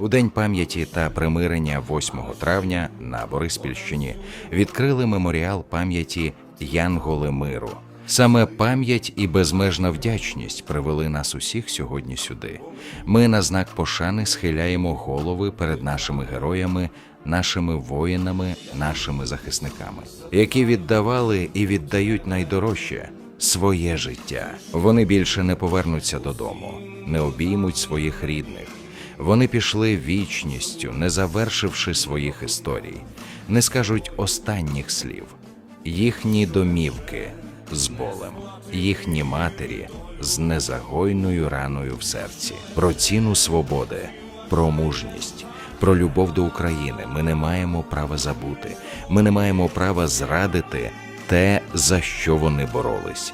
У день пам'яті та примирення 8 травня на Бориспільщині відкрили меморіал пам'яті Янголи миру. Саме пам'ять і безмежна вдячність привели нас усіх сьогодні сюди. Ми на знак пошани схиляємо голови перед нашими героями, нашими воїнами, нашими захисниками, які віддавали і віддають найдорожче своє життя. Вони більше не повернуться додому, не обіймуть своїх рідних. Вони пішли вічністю, не завершивши своїх історій, не скажуть останніх слів. Їхні домівки з болем, їхні матері з незагойною раною в серці. Про ціну свободи, про мужність, про любов до України ми не маємо права забути. Ми не маємо права зрадити те, за що вони боролись.